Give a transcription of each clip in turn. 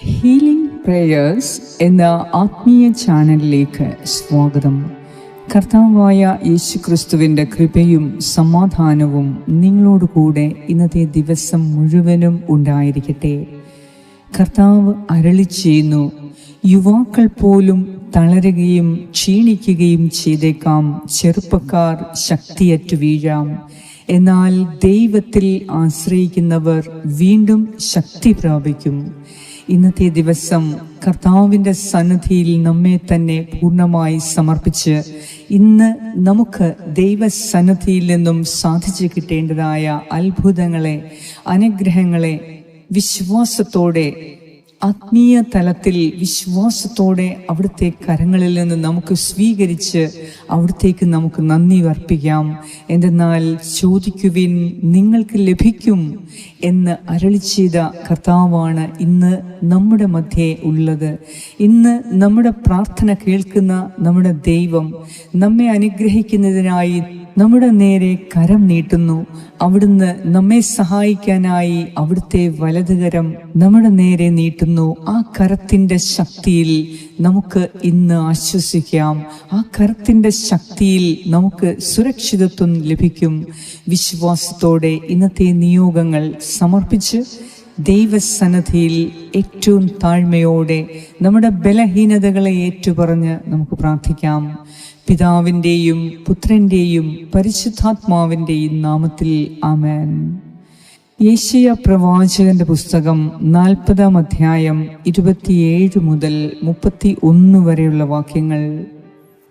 Healing prayers എന്ന ആത്മീയ ചാനലിലേക്ക് സ്വാഗതം. കർത്താവായ യേശു ക്രിസ്തുവിന്റെ കൃപയും സമാധാനവും നിങ്ങളോടുകൂടെ ഇന്നത്തെ ദിവസം മുഴുവനും ഉണ്ടായിരിക്കട്ടെ. കർത്താവ് അരളി ചെയ്യുന്നു യുവാക്കൾ പോലും തളരുകയും ക്ഷീണിക്കുകയും ചെയ്തേക്കാം ചെറുപ്പക്കാർ ശക്തിയറ്റു വീഴാം. എന്നാൽ ദൈവത്തിൽ ആശ്രയിക്കുന്നവർ വീണ്ടും ശക്തി പ്രാപിക്കും. ഇന്നത്തെ ദിവസം കർത്താവിന്റെ സന്നിധിയിൽ നമ്മെ തന്നെ പൂർണമായി സമർപ്പിച്ച് ഇന്ന് നമുക്ക് ദൈവസന്നിധിയിൽ നിന്നും സാധിച്ചു കിട്ടേണ്ടതായ അത്ഭുതങ്ങളെ അനുഗ്രഹങ്ങളെ വിശ്വാസത്തോടെ ആത്മീയ തലത്തിൽ വിശ്വാസത്തോടെ അവിടുത്തെ കരങ്ങളിൽ നിന്ന് നമുക്ക് സ്വീകരിച്ച് അവിടത്തേക്ക് നമുക്ക് നന്ദി അർപ്പിക്കാം. എന്തെന്നാൽ ചോദിക്കുവിൻ നിങ്ങൾക്ക് ലഭിക്കും എന്ന് അരളി ചെയ്ത കർത്താവാണ് ഇന്ന് നമ്മുടെ മധ്യേ ഉള്ളത്. ഇന്ന് നമ്മുടെ പ്രാർത്ഥന കേൾക്കുന്ന നമ്മുടെ ദൈവം നമ്മെ അനുഗ്രഹിക്കുന്നതിനായി നമ്മുടെ നേരെ കരം നീട്ടുന്നു. അവിടുന്ന് നമ്മെ സഹായിക്കാനായി അവിടുത്തെ വലതുകരം നമ്മുടെ നേരെ നീട്ടുന്നു. ആ കരത്തിന്റെ ശക്തിയിൽ നമുക്ക് ഇന്ന് ആശ്വസിക്കാം. ആ കരത്തിന്റെ ശക്തിയിൽ നമുക്ക് സുരക്ഷിതത്വം ലഭിക്കും. വിശ്വാസത്തോടെ ഇന്നത്തെ നിയോഗങ്ങൾ സമർപ്പിച്ച് ദൈവസന്നദ്ധിയിൽ ഏറ്റവും താഴ്മയോടെ നമ്മുടെ ബലഹീനതകളെ ഏറ്റുപറഞ്ഞ് നമുക്ക് പ്രാർത്ഥിക്കാം. പിതാവിന്റെയും പുത്രന്റെയും പരിശുദ്ധാത്മാവിന്റെയും നാമത്തിൽ ആമേൻ. യേശയ പ്രവാചകന്റെ പുസ്തകം നാൽപ്പതാം അധ്യായം ഇരുപത്തിയേഴ് മുതൽ മുപ്പത്തി ഒന്ന് വരെയുള്ള വാക്യങ്ങൾ.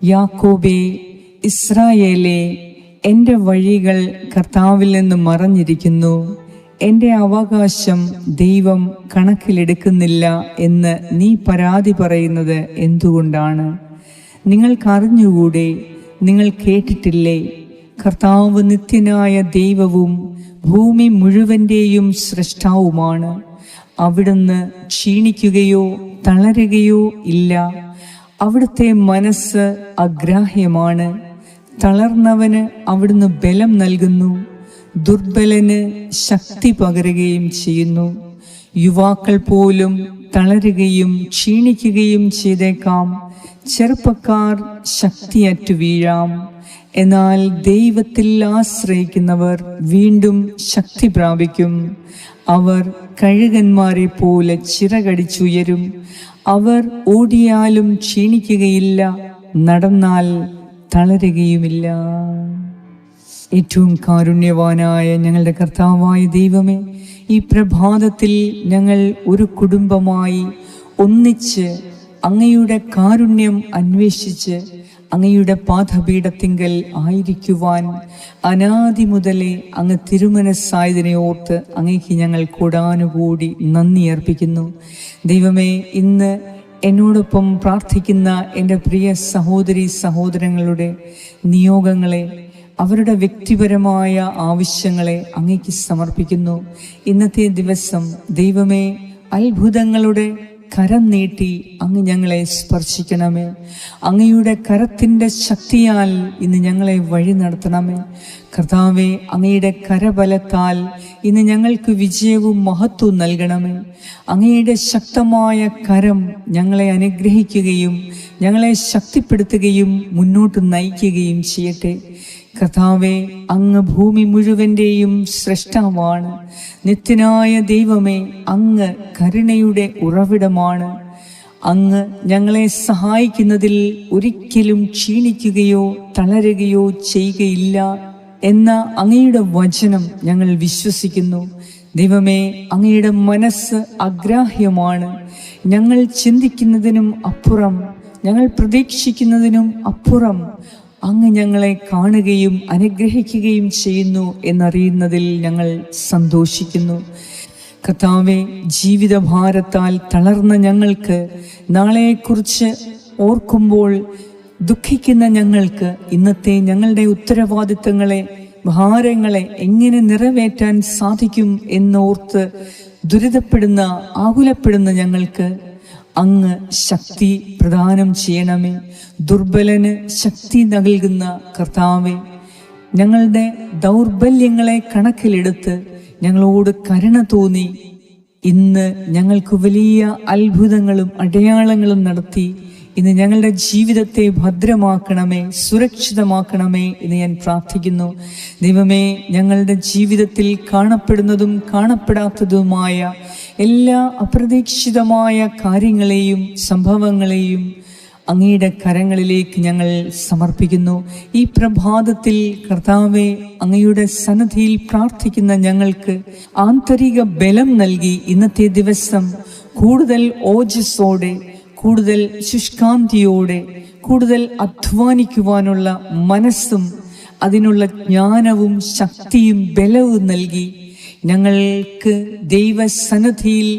യാക്കോബെ ഇസ്രായേലെ എന്റെ വഴികൾ കർത്താവിൽ നിന്ന് മറഞ്ഞിരിക്കുന്നു. എന്റെ അവകാശം ദൈവം കണക്കിലെടുക്കുന്നില്ല എന്ന് നീ പരാതി പറയുന്നത് എന്തുകൊണ്ടാണ്? നിങ്ങൾക്കറിഞ്ഞുകൂടെ? നിങ്ങൾ കേട്ടിട്ടില്ലേ? കർത്താവ് നിത്യനായ ദൈവവും ഭൂമി മുഴുവന്റെയും സൃഷ്ടാവുമാണ് അവിടുന്ന് ക്ഷീണിക്കുകയോ തളരുകയോ ഇല്ല. അവിടുത്തെ മനസ്സ് അഗ്രാഹ്യമാണ്. തളർന്നവന് അവിടുന്ന് ബലം നൽകുന്നു. ദുർബലന് ശക്തി പകരുകയും ചെയ്യുന്നു. യുവാക്കൾ പോലും തളരുകയും ക്ഷീണിക്കുകയും ചെയ്തേക്കാം. ചെറുപ്പക്കാർ ശക്തിയറ്റു വീഴാം. എന്നാൽ ദൈവത്തിൽ ആശ്രയിക്കുന്നവർ വീണ്ടും ശക്തി പ്രാപിക്കും. അവർ കഴുകന്മാരെ പോലെ ചിറകടിച്ചുയരും. അവർ ഓടിയാലും ക്ഷീണിക്കുകയില്ല. നടന്നാൽ തളരുകയുമില്ല. ഏറ്റവും കാരുണ്യവാനായ ഞങ്ങളുടെ കർത്താവായ ദൈവമേ ഈ പ്രഭാതത്തിൽ ഞങ്ങൾ ഒരു കുടുംബമായി ഒന്നിച്ച് അങ്ങയുടെ കാരുണ്യം അന്വേഷിച്ച് അങ്ങയുടെ പാഠപീഠത്തിങ്കൽ ആയിരിക്കുവാൻ അനാദി മുതലേ അങ്ങ് തിരുമനസ്സായതിനെ ഓർത്ത് അങ്ങേക്ക് ഞങ്ങൾ കൂടാനുകൂടി നന്ദി അർപ്പിക്കുന്നു. ദൈവമേ ഇന്ന് എന്നോടൊപ്പം പ്രാർത്ഥിക്കുന്ന എന്റെ പ്രിയ സഹോദരി സഹോദരങ്ങളുടെ നിയോഗങ്ങളെ അവരുടെ വ്യക്തിപരമായ ആവശ്യങ്ങളെ അങ്ങേക്ക് സമർപ്പിക്കുന്നു. ഇന്നത്തെ ദിവസം ദൈവമേ അത്ഭുതങ്ങളുടെ കരം നീട്ടി അങ്ങ് ഞങ്ങളെ സ്പർശിക്കണമേ. അങ്ങയുടെ കരത്തിന്റെ ശക്തിയാൽ ഇന്ന് ഞങ്ങളെ വഴി നടത്തണമേ. കർത്താവെ അങ്ങയുടെ കരബലത്താൽ ഇന്ന് ഞങ്ങൾക്ക് വിജയവും മഹത്വവും നൽകണമേ. അങ്ങയുടെ ശക്തമായ കരം ഞങ്ങളെ അനുഗ്രഹിക്കുകയും ഞങ്ങളെ ശക്തിപ്പെടുത്തുകയും മുന്നോട്ട് നയിക്കുകയും ചെയ്യട്ടെ. കഥാവെ അങ്ങ് ഭൂമി മുഴുവന്റെയും സൃഷ്ടാവാണ് നിത്യനായ ദൈവമേ അങ്ങ് കരുണയുടെ ഉറവിടമാണ്. അങ്ങ് ഞങ്ങളെ സഹായിക്കുന്നതിൽ ഒരിക്കലും ക്ഷീണിക്കുകയോ തളരുകയോ ചെയ്യുകയില്ല എന്ന അങ്ങയുടെ വചനം ഞങ്ങൾ വിശ്വസിക്കുന്നു. ദൈവമേ അങ്ങയുടെ മനസ്സ് അഗ്രാഹ്യമാണ്. ഞങ്ങൾ ചിന്തിക്കുന്നതിനും അപ്പുറം ഞങ്ങൾ പ്രതീക്ഷിക്കുന്നതിനും അപ്പുറം അങ്ങ് ഞങ്ങളെ കാണുകയും അനുഗ്രഹിക്കുകയും ചെയ്യുന്നു എന്നറിയുന്നതിൽ ഞങ്ങൾ സന്തോഷിക്കുന്നു. കർത്താവെ ജീവിതഭാരത്താൽ തളർന്ന ഞങ്ങൾക്ക് നാളെക്കുറിച്ച് ഓർക്കുമ്പോൾ ദുഃഖിക്കുന്ന ഞങ്ങൾക്ക് ഇന്നത്തെ ഞങ്ങളുടെ ഉത്തരവാദിത്തങ്ങളെ ഭാരങ്ങളെ എങ്ങനെ നിറവേറ്റാൻ സാധിക്കും എന്നോർത്ത് ദുരിതപ്പെടുന്ന ആകുലപ്പെടുന്ന ഞങ്ങൾക്ക് അങ്ങ് ശക്തി പ്രദാനം ചെയ്യണമേ. ദുർബലന് ശക്തി നൽകുന്ന കർത്താവെ ഞങ്ങളുടെ ദൗർബല്യങ്ങളെ കണക്കിലെടുത്ത് ഞങ്ങളോട് കരുണ തോന്നി. ഇന്ന് ഞങ്ങൾക്ക് വലിയ അത്ഭുതങ്ങളും അടയാളങ്ങളും നടത്തി ഇന്ന് ഞങ്ങളുടെ ജീവിതത്തെ ഭദ്രമാക്കണമേ സുരക്ഷിതമാക്കണമേ എന്ന് ഞാൻ പ്രാർത്ഥിക്കുന്നു. ദൈവമേ ഞങ്ങളുടെ ജീവിതത്തിൽ കാണപ്പെടുന്നതും കാണപ്പെടാത്തതുമായ എല്ലാ അപ്രതീക്ഷിതമായ കാര്യങ്ങളെയും സംഭവങ്ങളെയും അങ്ങയുടെ കരങ്ങളിലേക്ക് ഞങ്ങൾ സമർപ്പിക്കുന്നു. ഈ പ്രഭാതത്തിൽ കർത്താവെ അങ്ങയുടെ സന്നദ്ധിയിൽ പ്രാർത്ഥിക്കുന്ന ഞങ്ങൾക്ക് ആന്തരിക ബലം നൽകി ഇന്നത്തെ ദിവസം കൂടുതൽ ഓജസ്സോടെ കൂടുതൽ ശുഷ്കാന്തിയോടെ കൂടുതൽ അധ്വാനിക്കുവാനുള്ള മനസ്സും അതിനുള്ള ജ്ഞാനവും ശക്തിയും ബലവും നൽകി ഞങ്ങൾക്ക് ദൈവസന്നിധിയിൽ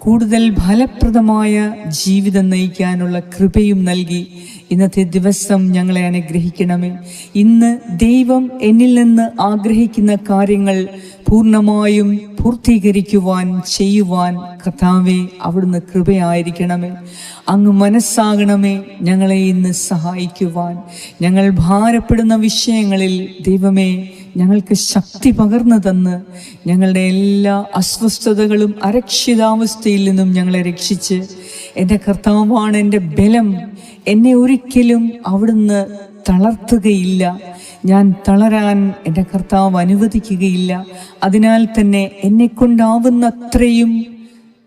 കൂടുതൽ ഫലപ്രദമായ ജീവിതം നയിക്കാനുള്ള കൃപയും നൽകി ഇന്നത്തെ ദിവസം ഞങ്ങളെ അനുഗ്രഹിക്കണമേ. ഇന്ന് ദൈവം എന്നിൽ നിന്ന് ആഗ്രഹിക്കുന്ന കാര്യങ്ങൾ പൂർണമായും പൂർത്തീകരിക്കുവാൻ ചെയ്യുവാൻ കഥാവെ അവിടുന്ന് കൃപയായിരിക്കണമേ. അങ്ങ് മനസ്സാകണമേ ഞങ്ങളെ ഇന്ന് സഹായിക്കുവാൻ. ഞങ്ങൾ ഭാരപ്പെടുന്ന വിഷയങ്ങളിൽ ദൈവമേ ഞങ്ങൾക്ക് ശക്തി പകർന്നു തന്ന് ഞങ്ങളുടെ എല്ലാ അസ്വസ്ഥതകളും അരക്ഷിതാവസ്ഥയിൽ നിന്നും ഞങ്ങളെ രക്ഷിച്ച് എന്റെ കർത്താവാണ് എന്റെ ബലം എന്നെ ഒരിക്കലും അവിടുന്ന് തളർത്തുകയില്ല. ഞാൻ തളരാൻ എന്റെ കർത്താവ് അനുവദിക്കുകയില്ല. അതിനാൽ തന്നെ എന്നെ കൊണ്ടാവുന്ന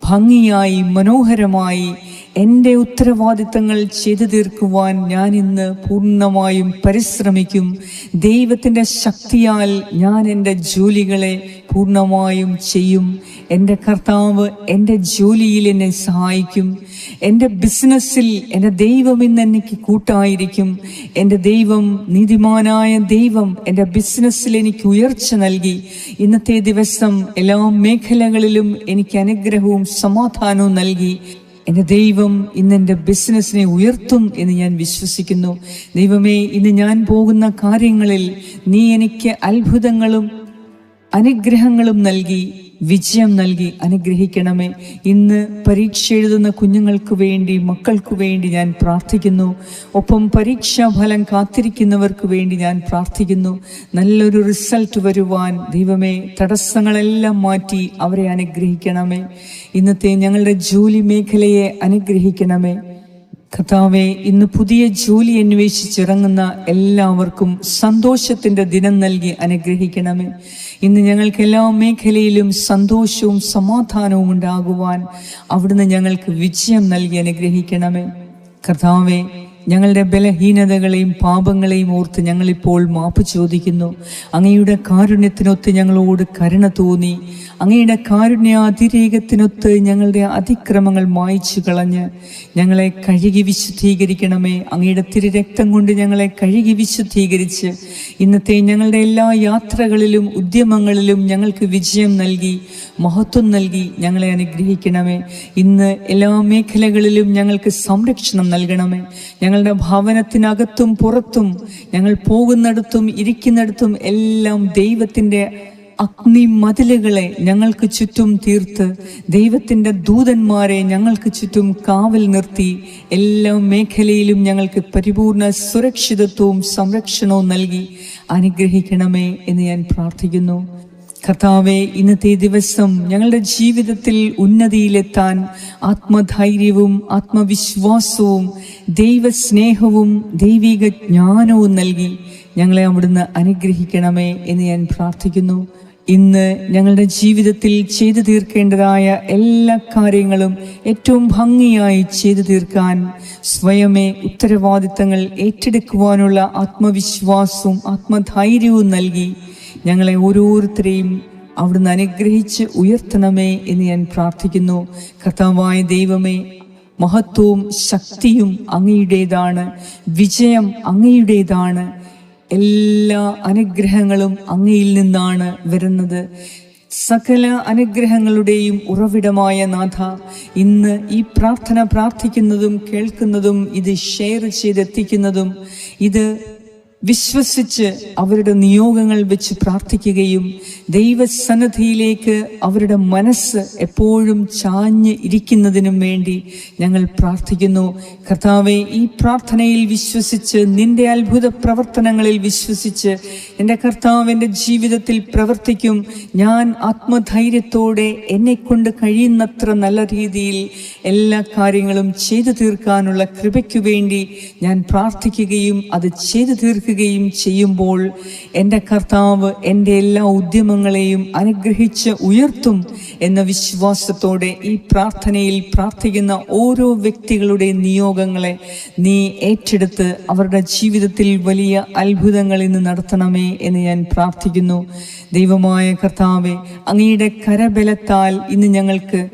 ഭംഗിയായി മനോഹരമായി എന്റെ ഉത്തരവാദിത്തങ്ങൾ ചെയ്തു തീർക്കുവാൻ ഞാൻ ഇന്ന് പൂർണമായും പരിശ്രമിക്കും. ദൈവത്തിന്റെ ശക്തിയാൽ ഞാൻ എന്റെ ജോലികളെ പൂർണമായും ചെയ്യും. എന്റെ കർത്താവ് എന്റെ ജോലിയിൽ എന്നെ സഹായിക്കും. എന്റെ ബിസിനസ്സിൽ എന്റെ ദൈവം ഇന്ന് എനിക്ക് കൂട്ടായിരിക്കും. എന്റെ ദൈവം നീതിമാനായ ദൈവം എന്റെ ബിസിനസ്സിൽ എനിക്ക് ഉയർച്ച നൽകി. ഇന്നത്തെ ദിവസം എല്ലാ മേഖലകളിലും എനിക്ക് അനുഗ്രഹവും സമാധാനവും നൽകി. എന്റെ ദൈവം ഇന്ന് എന്റെ ബിസിനസ്സിനെ ഉയർത്തും എന്ന് ഞാൻ വിശ്വസിക്കുന്നു. ദൈവമേ ഇന്ന് ഞാൻ പോകുന്ന കാര്യങ്ങളിൽ നീ എനിക്ക് അത്ഭുതങ്ങളും അനുഗ്രഹങ്ങളും നൽകി. വിജയം നൽകി അനുഗ്രഹിക്കണമേ. ഇന്ന് പരീക്ഷ എഴുതുന്ന കുഞ്ഞുങ്ങൾക്ക് വേണ്ടി മക്കൾക്ക് വേണ്ടി ഞാൻ പ്രാർത്ഥിക്കുന്നു. ഒപ്പം പരീക്ഷാ ഫലം കാത്തിരിക്കുന്നവർക്ക് വേണ്ടി ഞാൻ പ്രാർത്ഥിക്കുന്നു. നല്ലൊരു റിസൾട്ട് വരുവാൻ ദൈവമേ തടസ്സങ്ങളെല്ലാം മാറ്റി അവരെ അനുഗ്രഹിക്കണമേ. ഇന്നത്തെ ഞങ്ങളുടെ ജോലി മേഖലയെ അനുഗ്രഹിക്കണമേ. കർത്താവെ ഇന്ന് പുതിയ ജോലി അന്വേഷിച്ചിറങ്ങുന്ന എല്ലാവർക്കും സന്തോഷത്തിന്റെ ദിനം നൽകി അനുഗ്രഹിക്കണമേ. ഇന്ന് ഞങ്ങൾക്ക് എല്ലാ മേഖലയിലും സന്തോഷവും സമാധാനവും ഉണ്ടാകുവാൻ അവിടുന്ന് ഞങ്ങൾക്ക് വിജയം നൽകി അനുഗ്രഹിക്കണമേ. കർത്താവെ ഞങ്ങളുടെ ബലഹീനതകളെയും പാപങ്ങളെയും ഓർത്ത് ഞങ്ങളിപ്പോൾ മാപ്പ് ചോദിക്കുന്നു. അങ്ങയുടെ കാരുണ്യത്തിനൊത്ത് ഞങ്ങളോട് കരുണ തോന്നി. അങ്ങയുടെ കാരുണ്യ അതിരേകത്തിനൊത്ത് ഞങ്ങളുടെ അതിക്രമങ്ങൾ മായ്ച്ചു കളഞ്ഞ് ഞങ്ങളെ കഴുകി വിശുദ്ധീകരിക്കണമേ. അങ്ങയുടെ തിരുരക്തം കൊണ്ട് ഞങ്ങളെ കഴുകി വിശുദ്ധീകരിച്ച് ഇന്നത്തെ ഞങ്ങളുടെ എല്ലാ യാത്രകളിലും ഉദ്യമങ്ങളിലും ഞങ്ങൾക്ക് വിജയം നൽകി മഹത്വം നൽകി ഞങ്ങളെ അനുഗ്രഹിക്കണമേ. ഇന്ന് എല്ലാ മേഖലകളിലും ഞങ്ങൾക്ക് സംരക്ഷണം നൽകണമേ. ഞങ്ങളുടെ ഭവനത്തിനകത്തും പുറത്തും ഞങ്ങൾ പോകുന്നിടത്തും ഇരിക്കുന്നിടത്തും എല്ലാം ദൈവത്തിന്റെ അഗ്നി മതിലുകളെ ഞങ്ങൾക്ക് ചുറ്റും തീർത്ത് ദൈവത്തിന്റെ ദൂതന്മാരെ ഞങ്ങൾക്ക് ചുറ്റും കാവൽ നിർത്തി എല്ലാ മേഖലയിലും ഞങ്ങൾക്ക് പരിപൂർണ സുരക്ഷിതത്വവും സംരക്ഷണവും നൽകി അനുഗ്രഹിക്കണമേ എന്ന് ഞാൻ പ്രാർത്ഥിക്കുന്നു. കർത്താവെ ഇന്നത്തെ ദിവസം ഞങ്ങളുടെ ജീവിതത്തിൽ ഉന്നതിയിലെത്താൻ ആത്മധൈര്യവും ആത്മവിശ്വാസവും ദൈവസ്നേഹവും ദൈവിക ജ്ഞാനവും നൽകി ഞങ്ങളെ അവിടുന്ന് അനുഗ്രഹിക്കണമേ എന്ന് ഞാൻ പ്രാർത്ഥിക്കുന്നു. ഇന്ന് ഞങ്ങളുടെ ജീവിതത്തിൽ ചെയ്തു തീർക്കേണ്ടതായ എല്ലാ കാര്യങ്ങളും ഏറ്റവും ഭംഗിയായി ചെയ്തു തീർക്കാൻ സ്വയമേ ഉത്തരവാദിത്തങ്ങൾ ഏറ്റെടുക്കുവാനുള്ള ആത്മവിശ്വാസവും ആത്മധൈര്യവും നൽകി ഞങ്ങളെ ഓരോരുത്തരെയും അവിടുന്ന് അനുഗ്രഹിച്ച് ഉയർത്തണമേ എന്ന് ഞാൻ പ്രാർത്ഥിക്കുന്നു. കർത്താവായ ദൈവമേ മഹത്വവും ശക്തിയും അങ്ങയുടേതാണ് വിജയം അങ്ങയുടേതാണ് എല്ലാ അനുഗ്രഹങ്ങളും അങ്ങയിൽ നിന്നാണ് വരുന്നത്. സകല അനുഗ്രഹങ്ങളുടെയും ഉറവിടമായ നാഥ ഇന്ന് ഈ പ്രാർത്ഥന പ്രാർത്ഥിക്കുന്നതും കേൾക്കുന്നതും ഇത് ഷെയർ ചെയ്തെത്തിക്കുന്നതും ഇത് വിശ്വസിച്ച് അവരുടെ നിയോഗങ്ങൾ വെച്ച് പ്രാർത്ഥിക്കുകയും ദൈവസന്നദ്ധിയിലേക്ക് അവരുടെ മനസ്സ് എപ്പോഴും ചാഞ്ഞ് ഇരിക്കുന്നതിനും വേണ്ടി ഞങ്ങൾ പ്രാർത്ഥിക്കുന്നു. കർത്താവെ ഈ പ്രാർത്ഥനയിൽ വിശ്വസിച്ച് നിന്റെ അത്ഭുത പ്രവർത്തനങ്ങളിൽ വിശ്വസിച്ച് എന്റെ കർത്താവിന്റെ ജീവിതത്തിൽ പ്രവർത്തിക്കും. ഞാൻ ആത്മധൈര്യത്തോടെ എന്നെ കൊണ്ട് കഴിയുന്നത്ര നല്ല രീതിയിൽ എല്ലാ കാര്യങ്ങളും ചെയ്തു തീർക്കാനുള്ള കൃപയ്ക്കു വേണ്ടി ഞാൻ പ്രാർത്ഥിക്കുകയും അത് ചെയ്തു തീർക്കുകയും ചെയ്യുമ്പോൾ എന്റെ കർത്താവ് എന്റെ എല്ലാ ഉദ്യമങ്ങളെയും അനുഗ്രഹിച്ച് ഉയർത്തും എന്ന വിശ്വാസത്തോടെ ഈ പ്രാർത്ഥനയിൽ പ്രാർത്ഥിക്കുന്ന ഓരോ വ്യക്തികളുടെ നിയോഗങ്ങളെ നീ ഏറ്റെടുത്ത് അവരുടെ ജീവിതത്തിൽ വലിയ അത്ഭുതങ്ങൾ ഇന്ന് നടത്തണമേ എന്ന് ഞാൻ പ്രാർത്ഥിക്കുന്നു. ദൈവമായ കർത്താവെ അങ്ങയുടെ കരബലത്താൽ ഇന്ന് ഞങ്ങൾക്ക്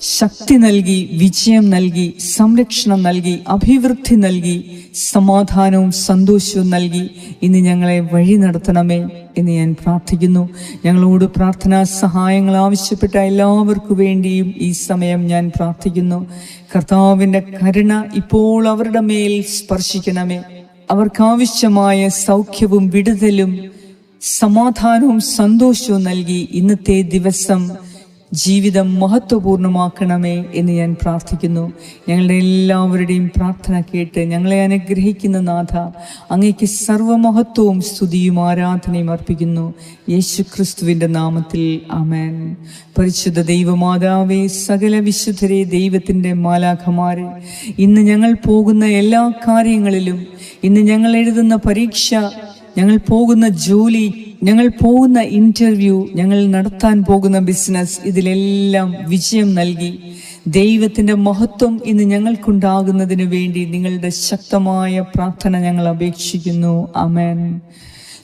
ശക്തി നൽകി വിജയം നൽകി സംരക്ഷണം നൽകി അഭിവൃദ്ധി നൽകി സമാധാനവും സന്തോഷവും നൽകി. ഇന്ന് ഞങ്ങളെ വഴി നടത്തണമേ എന്ന് ഞാൻ പ്രാർത്ഥിക്കുന്നു. ഞങ്ങളോട് പ്രാർത്ഥനാ സഹായങ്ങൾ ആവശ്യപ്പെട്ട എല്ലാവർക്കു വേണ്ടിയും ഈ സമയം ഞാൻ പ്രാർത്ഥിക്കുന്നു. കർത്താവിന്റെ കരുണ ഇപ്പോൾ അവരുടെ മേൽ സ്പർശിക്കണമേ. അവർക്കാവശ്യമായ സൗഖ്യവും വിടുതലും സമാധാനവും സന്തോഷവും നൽകി ഇന്നത്തെ ദിവസം ജീവിതം മഹത്വപൂർണമാക്കണമേ എന്ന് ഞാൻ പ്രാർത്ഥിക്കുന്നു. ഞങ്ങളുടെ എല്ലാവരുടെയും പ്രാർത്ഥന കേട്ട് ഞങ്ങളെ അനുഗ്രഹിക്കുന്ന നാഥ അങ്ങേക്ക് സർവമഹത്വവും സ്തുതിയും ആരാധനയും അർപ്പിക്കുന്നു. യേശു ക്രിസ്തുവിന്റെ നാമത്തിൽ അമേൻ പരിശുദ്ധ ദൈവമാതാവേ സകല വിശുദ്ധരെ ദൈവത്തിന്റെ മാലാഖമാരെ ഇന്ന് ഞങ്ങൾ പോകുന്ന എല്ലാ കാര്യങ്ങളിലും ഇന്ന് ഞങ്ങൾ എഴുതുന്ന പരീക്ഷ ഞങ്ങൾ പോകുന്ന ജോലി ഞങ്ങൾ പോകുന്ന ഇന്റർവ്യൂ ഞങ്ങൾ നടത്താൻ പോകുന്ന ബിസിനസ് ഇതിലെല്ലാം വിജയം നൽകി. ദൈവത്തിന്റെ മഹത്വം ഇന്ന് ഞങ്ങൾക്കുണ്ടാകുന്നതിന് വേണ്ടി നിങ്ങളുടെ ശക്തമായ പ്രാർത്ഥന ഞങ്ങൾ അപേക്ഷിക്കുന്നു. അമേൻ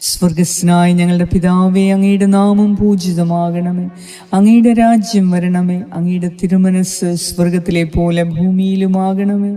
സ്വർഗസ്നായി ഞങ്ങളുടെ പിതാവേ അങ്ങയുടെ നാമം പൂജിതമാകണമേ. അങ്ങയുടെ രാജ്യം വരണമേ. അങ്ങയുടെ തിരുമനസ് സ്വർഗത്തിലെ പോലെ ഭൂമിയിലുമാകണമേ.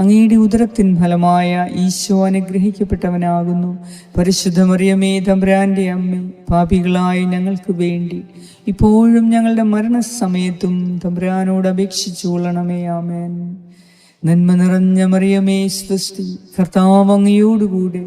അങ്ങയുടെ ഉദരത്തിൻ ഫലമായ ഈശോ അനുഗ്രഹിക്കപ്പെട്ടവനാകുന്നു. പരിശുദ്ധമറിയമേ തമ്പ്രാന്റെ അമ്മ പാപികളായ ഞങ്ങൾക്ക് വേണ്ടി. ഇപ്പോഴും ഞങ്ങളുടെ മരണസമയത്തും തമ്പ്രാനോട് അപേക്ഷിച്ചു കൊള്ളണമേ ആമേൻ. നന്മ നിറഞ്ഞ മറിയമേ സ്വസ്തി കർത്താവ് അങ്ങയോടുകൂടെ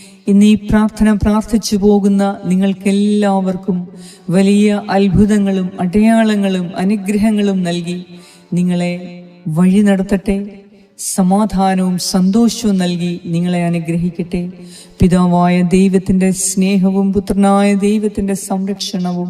ഇന്ന് ഈ പ്രാർത്ഥന പ്രാർത്ഥിച്ചു പോകുന്ന നിങ്ങൾക്കെല്ലാവർക്കും വലിയ അത്ഭുതങ്ങളും അടയാളങ്ങളും അനുഗ്രഹങ്ങളും നൽകി നിങ്ങളെ വഴി നടത്തട്ടെ സമാധാനവും സന്തോഷവും നൽകി നിങ്ങളെ അനുഗ്രഹിക്കട്ടെ. പിതാവായ ദൈവത്തിന്റെ സ്നേഹവും പുത്രനായ ദൈവത്തിന്റെ സംരക്ഷണവും